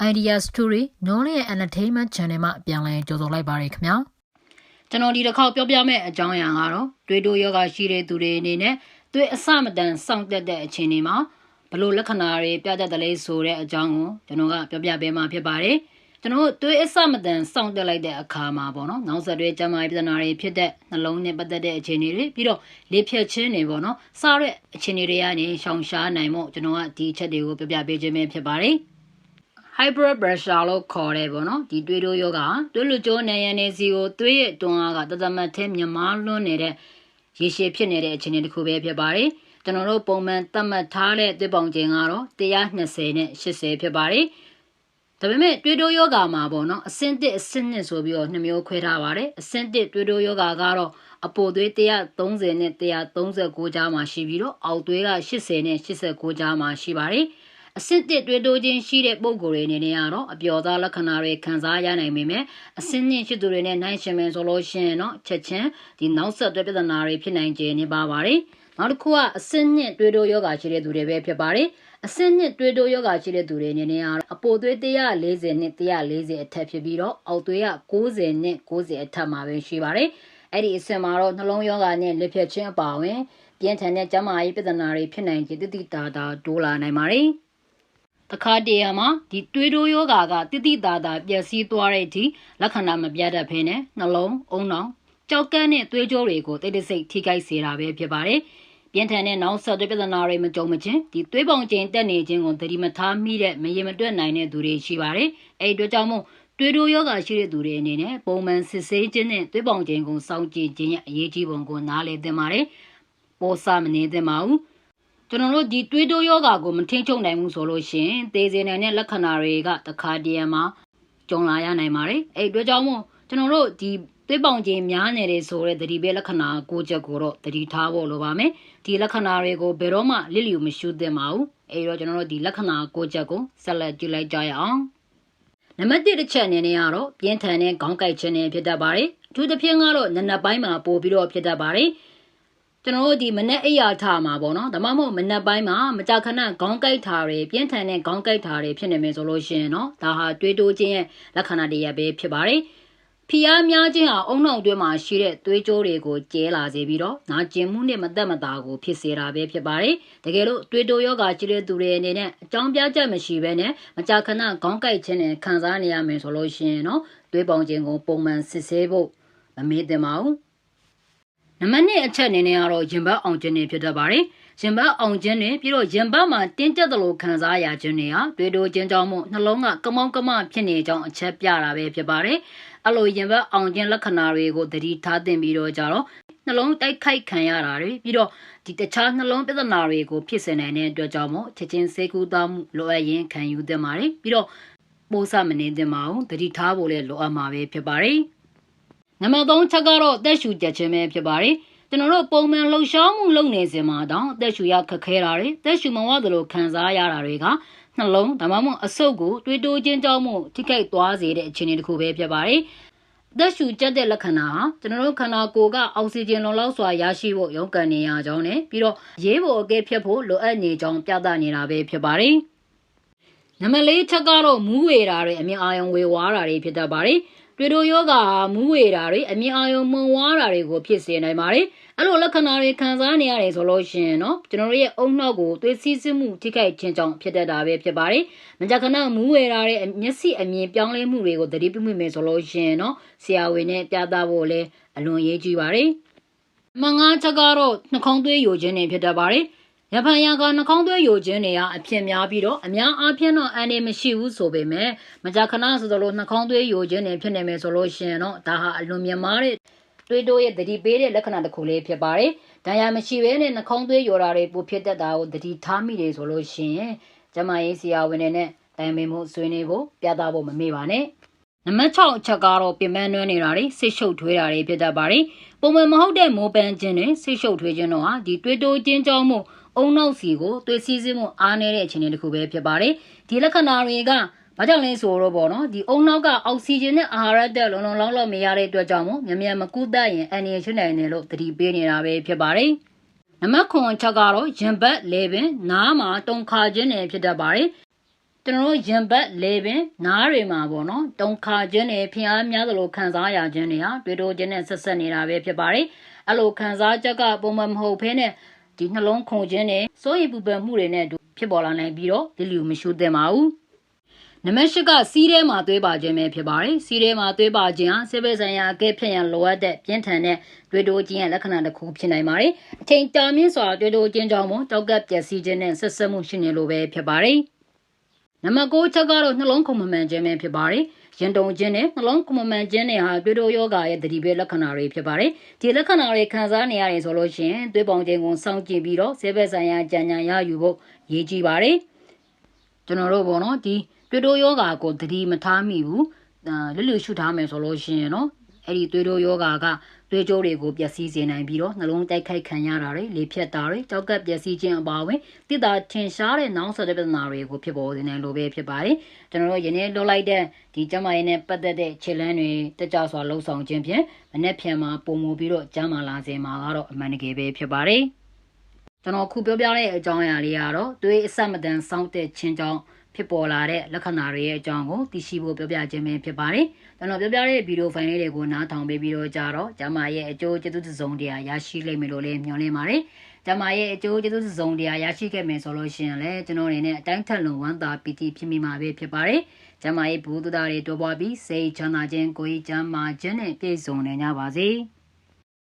Idea Story Knowledge and Entertainment Channel မှာပြန်လည်ကြိုဆိုလိုက်ပါရခင်ဗျာကျွန်တော်ဒီတစ်ခေါက်ပြောပြမယ့်အကြောင်းအရာကတော့တွေးတိုးယောဂရှိတဲ့သူတွေအနေနဲ့သွေးအစမတန်စောင့်တက်တဲ့အခြေအနေမှာဘလို့လက္ခဏာတွေပြတတ်တယ်လဲဆိုတဲ့အကြောင်းကိုကျွန်တော်ကပြောပြပေးမှာဖြစ်ပါတယ်ကျွန်တော်တို့သွေးအစမတန်စောင့်တက်လိုက်တဲ့အခါမှာပေါ့နော်နောက်ဆက်တွဲကျန်းမာရေးပြဿနာတွေဖြစ်တဲ့နှလုံးနဲ့ပတ်သက်တဲ့အခြေအနေတွေပြီးတော့လေဖြတ်ခြင်းတွေပေါ့နော်စားတဲ့အခြေအနေတွေကနေရှောင်ရှားနိုင်မှုကျွန်တော်ကဒီအချက်တွေကိုပြောပြပေးခြင်းပဲဖြစ်ပါတယ် high blood pressure လို့ခေါ်တယ်ပေါ့နော်ဒီသွေးတိုးယောဂသွေးလူကျိုးနေရနေစီကိုသွေးရဲ့တွန်းအားကတသမတ်ထဲမြမားလွန်းနေတဲ့ရေရှည်ဖြစ်နေတဲ့အခြေအနေတစ်ခုပဲဖြစ်ပါတယ်ကျွန်တော်တို့ပုံမှန်သတ်မှတ်ထားတဲ့သွေးပေါင်ချိန်ကတော့120နဲ့80ဖြစ်ပါတယ်ဒါပေမဲ့တွေးတိုးယောဂါမှာပေါ့နော်အဆင့်1အဆင့်2ဆိုပြီးတော့နှစ်မျိုးခွဲထားပါတယ်အဆင့်1တွေးတိုးယောဂါကတော့အပိုသွေး130နဲ့139ကြားမှာရှိပြီးတော့အောက်သွေးက80နဲ့89ကြားမှာရှိပါတယ် အစစ်တစ်တွေးတိုးခြင်းရှိတဲ့ပုံကိုယ်တွေအနေနဲ့ကတော့အပျော်သားလက္ခဏာတွေခံစားရနိုင်ပေမဲ့အစင်းနှင့်ရှိသူတွေနဲ့နိုင်ရှင်မယ်ဆိုလို့ရှိရင်တော့ချက်ချင်းဒီနောက်ဆက်တွဲပြဿနာတွေဖြစ်နိုင်ခြင်းနေပါပါတယ်နောက်တစ်ခုကအစင်းနှင့်တွေးတိုးယောဂရှိတဲ့သူတွေပဲဖြစ်ပါတယ်အစင်းနှစ်တွေးတိုးယောဂရှိတဲ့သူတွေအနေနဲ့ကတော့အပိုသွေး140နဲ့140အထက်ဖြစ်ပြီးတော့အောက်သွေးက90နဲ့90အထက်မှာပဲရှိပါတယ်အဲ့ဒီအဆင့်မှာတော့နှလုံးယောဂနဲ့လက်ဖြတ်ခြင်းအပါအဝင်ပြင်းထန်တဲ့ကျန်းမာရေးပြဿနာတွေဖြစ်နိုင်ခြင်းတိတိတာတာဒိုးလာနိုင်ပါတယ် တခါတည်းမှာဒီတွေးတိုးယောဂါကတိတိတာတာပျက်စီးသွားတဲ့အထိလက္ခဏာမပြတ်တတ်ဖ ೇನೆ နှလုံးအုံနောင်ကြောက်ကန်းနဲ့သွေးကြောတွေကိုတိတ်တဆိတ်ထိခိုက်စေတာပဲဖြစ်ပါတယ်ပြင်းထန်တဲ့နောက်ဆက်တွဲပြဿနာတွေမကြုံမချင်းဒီသွေးပေါင်ချိန်တက်နေခြင်းကိုသတိမထားမိတဲ့မရေမတွက်နိုင်တဲ့သူတွေရှိပါတယ်အဲ့ဒီအတွက်ကြောင့်မို့တွေးတိုးယောဂရှိတဲ့သူတွေအနေနဲ့ပုံမှန်စစ်ဆေးခြင်းနဲ့သွေးပေါင်ချိန်ကိုစောင့်ကြည့်ခြင်းရဲ့အရေးကြီးပုံကိုနားလည်သင့်ပါတယ်ပေါ်စာမနေသင့်ပါဘူး ကျွန်တော်တို့ဒီတွေးတိုးယောဂါကိုမထိန်ချုပ်နိုင်ဘူးဆိုလို့ရှိရင်သေစေနိုင်တဲ့လက္ခဏာတွေကတခါတည်းမှာကြုံလာရနိုင်ပါတယ်အဲ့အတွက်ကြောင့်မို့ကျွန်တော်တို့ဒီသွေးပေါင်ခြင်းများနေတယ်ဆိုတဲ့သတိပေးလက္ခဏာကိုချက်ကိုတော့သတိထားဖို့လိုပါမယ်ဒီလက္ခဏာတွေကိုဘယ်တော့မှလစ်လျူမရှုသင့်ပါဘူးအဲ့တော့ကျွန်တော်တို့ဒီလက္ခဏာကိုချက်ကိုဆက်လက်ကြည့်လိုက်ကြရအောင်နံပါတ်1တစ်ချက်အနေနဲ့ကတော့ပြင်းထန်တဲ့ခေါင်းကိုက်ခြင်းတွေဖြစ်တတ်ပါတယ်အထူးသဖြင့်ကတော့နံနက်ပိုင်းမှာပို့ပြီးတော့ဖြစ်တတ်ပါတယ် ကျွန်တော်တို့ဒီမနက်အိယာထမှာပေါ့နော်ဒါမှမဟုတ်မနက်ပိုင်းမှာမကြာခဏခေါင်းကိုက်ထားတွေပြင်းထန်တဲ့ခေါင်းကိုက်ထားတွေဖြစ်နေမယ်ဆိုလို့ရှင်နော်ဒါဟာတွေးတိုးခြင်းရဲ့လက္ခဏာတစ်ရပ်ပဲဖြစ်ပါတယ်ဖီအားများခြင်းဟာအုံနှောင်တွင်းမှာရှိတဲ့သွေးကြိုးတွေကိုကျဲလာစေပြီးတော့နာကျင်မှုနဲ့မသက်မသာကိုဖြစ်စေတာပဲဖြစ်ပါတယ်။တကယ်လို့သွေးတိုးယောဂါရှိတဲ့သူတွေအနေနဲ့အကြောင်းပြချက်မရှိဘဲနဲ့မကြာခဏခေါင်းကိုက်ခြင်းနဲ့ခံစားနေရမယ်ဆိုလို့ရှိရင်တော့သွေးပေါင်ခြင်းကိုပုံမှန်စစ်ဆေးဖို့မမေ့သင့်ပါဘူး။ နံပါတ်1အချက်အနေနဲ့ကတော့ရင်ဘတ်အောင်ခြင်းတွေဖြစ်တတ်ပါတယ်။ရင်ဘတ်အောင်ခြင်းတွေပြီးတော့ရင်ဘတ်မှာတင်းကျပ်သလိုခံစားရခြင်းတွေဟာတွေးတိုးခြင်းကြောင့်မို့နှလုံးကကမောင်းကမဖြစ်နေကြောင်းအချက်ပြတာပဲဖြစ်ပါတယ်။အဲ့လိုရင်ဘတ်အောင်ခြင်းလက္ခဏာတွေကိုသတိထားသင့်ပြီးတော့ကြတော့နှလုံးတိုက်ခိုက်ခံရတာတွေပြီးတော့ဒီတခြားနှလုံးပြဿနာတွေကိုဖြစ်စေနိုင်တဲ့အတွက်ကြောင့်မို့ချက်ချင်းစေကူသားမှုလိုအပ်ရင်ခံယူသင့်ပါတယ်ပြီးတော့ပိုးစမနေသင့်ပါဘူးသတိထားဖို့လည်းလိုအပ်မှာပဲဖြစ်ပါတယ် နံပါတ်3ချက်ကတော့တက်ရှူကြခြင်းပဲဖြစ်ပါတယ်ကျွန်တော်တို့ပုံမှန်လှုပ်ရှားမှုလုပ်နေစဉ်မှာတောင်အသက်ရှူရခက်ခဲတာတွေအသက်ရှူမဝသလိုခံစားရတာတွေကနှလုံးဒါမှမဟုတ်အဆုတ်ကိုတွေးတိုးခြင်းကြောင့်မို့ထိခိုက်သွားစေတဲ့အခြေအနေတစ်ခုပဲဖြစ်ပါတယ်။သက်ရှူကျက်တဲ့လက္ခဏာဟာကျွန်တော်တို့ခန္ဓာကိုယ်ကအောက်ဆီဂျင်လုံလောက်စွာရရှိဖို့ရုန်းကန်နေရကြောင်းနဲ့ပြီးတော့ရေးဖို့အကဲဖြတ်ဖို့လိုအပ်နေကြောင်းပြသနေတာပဲဖြစ်ပါတယ်။နံပါတ်၄ချက်ကတော့မူးဝေတာတွေအမြင်အာရုံဝေဝါးတာတွေဖြစ်တတ်ပါတယ်။ တွေတိုယောဂါမူးဝေတာတွေအမြင်အာရုံမုံဝါးတာတွေကိုဖြစ်စေနိုင်ပါတယ်အဲ့လိုလက္ခဏာတွေခံစားနေရတယ်ဆိုလို့ရှိရင်เนาะကျွန်တော်တို့ရဲ့အုံနှောက်ကိုသွေးစီးဆင်းမှုထိခိုက်ခြင်းကြောင့်ဖြစ်တတ်တာပဲဖြစ်ပါတယ်မကြခဏမူးဝေတာတွေမျက်စိအမြင်ပြောင်းလဲမှုတွေကိုသတိပြုမိမယ်ဆိုလို့ရှိရင်เนาะဆရာဝန်နဲ့ပြသဖို့လည်းအလွန်ရေးကြည့်ပါတယ်မငါးချက်ကတော့နှာခေါင်းသွေးယိုခြင်းတွေဖြစ်တတ်ပါတယ် ရဖန်ရကနှာခေါင်းသွေးယိုခြင်းတွေကအဖြစ်များပြီးတော့အများအားဖြင့်တော့အန်နေမရှိဘူးဆိုပေမဲ့မကြာခဏဆိုသလိုနှာခေါင်းသွေးယိုခြင်းတွေဖြစ်နေမယ်ဆိုလို့ရှိရင်တော့ဒါဟာအလွန်မြင့်မားတဲ့တွေးတိုးရဲ့သတိပေးတဲ့လက္ခဏာတစ်ခုလေးဖြစ်ပါတယ်။ဒါရမရှိဘဲနဲ့နှာခေါင်းသွေးယိုတာတွေပူဖြစ်တတ်တာကိုသတိထားမိတယ်ဆိုလို့ရှိရင်ကျမရေးဆရာဝန်တွေနဲ့တိုင်ပင်မှုဆွေးနွေးဖို့ပြသဖို့မမေ့ပါနဲ့။နံပါတ်6အချက်ကတော့ပြင်ပန်းနှွှဲနေတာတွေဆိတ်ရှုပ်ထွေးတာတွေဖြစ်တတ်ပါတယ်။ပုံမှန်မဟုတ်တဲ့မိုးပန်းခြင်းတွေဆိတ်ရှုပ်ထွေးခြင်းတို့ဟာဒီတွေးတိုးခြင်းကြောင့်မို့ အုံနောက်စီကိုသွေးစီးစင်းမှုအားနည်းတဲ့အခြေအနေတစ်ခုပဲဖြစ်ပါတယ်ဒီလက္ခဏာတွေကဘာကြောင့်လဲဆိုတော့ပေါ့နော်ဒီအုံနောက်ကအောက်ဆီဂျင်နဲ့အာဟာရတက်လုံလုံလောက်လောက်မရတဲ့အတွက်ကြောင့်မို့မြန်မြန်မကူတတ်ရင်အန်ရီဖြစ်နိုင်တယ်လို့သတိပေးနေတာပဲဖြစ်ပါတယ်နံပါတ်9ချက်ကတော့ရင်ဘတ်လေပင်နားမှာတုံခါခြင်းနဲ့ဖြစ်တတ်ပါတယ်ကျွန်တော်တို့ရင်ဘတ်လေပင်နားတွေမှာပေါ့နော်တုံခါခြင်းတွေဖျားများသလိုခံစားရခြင်းတွေဟာတွေ့တော့ခြင်းနဲ့ဆက်ဆက်နေတာပဲဖြစ်ပါတယ်အဲ့လိုခံစားချက်ကပုံမှန်မဟုတ်ဖ ೇನೆ ဒီနှလုံးခုန်ခြင်းနဲ့စိုးရိမ်ပူပန်မှုတွေနဲ့အတူဖြစ်ပေါ်လာနိုင်ပြီးတော့ဒီလူမရှိသင့်ပါဘူးနံပါတ်၈ကစီးထဲမှာသွေးပါခြင်းပဲဖြစ်ပါတယ်။စီးထဲမှာသွေးပါခြင်းဟာဆေးဘက်ဆိုင်ရာအကဲဖြတ်ရန်လိုအပ်တဲ့ပြင်းထန်တဲ့တွေးတိုးခြင်းရဲ့လက္ခဏာတစ်ခုဖြစ်နိုင်ပါတယ်။အချိန်တာမြင့်စွာတွေးတိုးခြင်းကြောင့်မို့တောက်ကပ်ပျက်စီးခြင်းနဲ့ဆက်ဆက်မှုရှိနေလို့ပဲဖြစ်ပါတယ်။နံပါတ်9ချက်ကတော့နှလုံးခုန်မမှန်ခြင်းပဲဖြစ်ပါတယ်။ ရင်တုံခြင်းနဲ့နှလုံးခုန်မမှန်ခြင်းတွေဟာတွေးတိုးယောဂရဲ့တတိပဲလက္ခဏာတွေဖြစ်ပါတယ်။ဒီလက္ခဏာတွေခံစားနေရတယ်ဆိုလို့ရှိရင်သွေးပေါင်ခြင်းကိုစောင့်ကြည့်ပြီးတော့ဆေးဘက်ဆိုင်ရာကြံကြံရယူဖို့ရည်ကြည်ပါတယ်။ကျွန်တော်တို့ပေါ့နော်ဒီသွေးတိုးယောဂါကိုသတိမထားမိဘူးအာလွတ်လွတ်ရှုထားမယ်ဆိုလို့ရှိရင်နော် အဲ့ဒီသွေးတိုးယောဂါကသွေးကြိုးတွေကိုပျက်စီးစေနိုင်ပြီးတော့နှလုံးတိုက်ခိုက်ခံရတာတွေလေဖြတ်တာတွေကြောက်ကပ်ပျက်စီးခြင်းအပါအဝင်တိတာထင်ရှားတဲ့နောင်ဆက်တဲ့ပြဿနာတွေကိုဖြစ်ပေါ်စေနိုင်လို့ပဲဖြစ်ပါတယ်ကျွန်တော်တို့ယနေ့လွှတ်လိုက်တဲ့ဒီကျမရဲ့နဲ့ပတ်သက်တဲ့ခြေလမ်းတွေတက်ကြစွာလှုပ်ဆောင်ခြင်းဖြင့်မနေ့ဖြန်မှာပုံမူပြီးတော့ကျမ်းမာလာစေမှာကတော့အမှန်တကယ်ပဲဖြစ်ပါတယ် ကျွန်တော်ခုပြောပြတဲ့အကြောင်းအရာလေးကတော့သွေးအဆက်မတန်စောင့်တဲ့ခြင်းကြောင့်ဖြစ်ပေါ်လာတဲ့လက္ခဏာတွေရဲ့အကြောင်းကိုသိရှိဖို့ပြောပြခြင်းပဲဖြစ်ပါတယ်။ကျွန်တော်ပြောပြတဲ့ဗီဒီယိုဖိုင်လေးတွေကိုနားထောင်ပေးပြီးတော့ကြတော့ကျမရဲ့အကျိုးကျေးဇူးစုံတရားရရှိလိမ့်မယ်လို့လည်းမျှော်လင့်ပါတယ်။ကျမရဲ့အကျိုးကျေးဇူးစုံတရားရရှိခဲ့မယ်ဆိုလို့ရှိရင်လည်းကျွန်တော်အနေနဲ့အတိုင်းထက်လွန်ဝမ်းသာပီတိဖြစ်မိမှာပဲဖြစ်ပါတယ်။ကျမရဲ့ဘုဒ္ဓတာတွေတော်ပွားပြီးစိတ်ချမ်းသာခြင်းကိုယ်ကြီးချမ်းသာခြင်းနဲ့ပြည့်စုံနေကြပါစေ။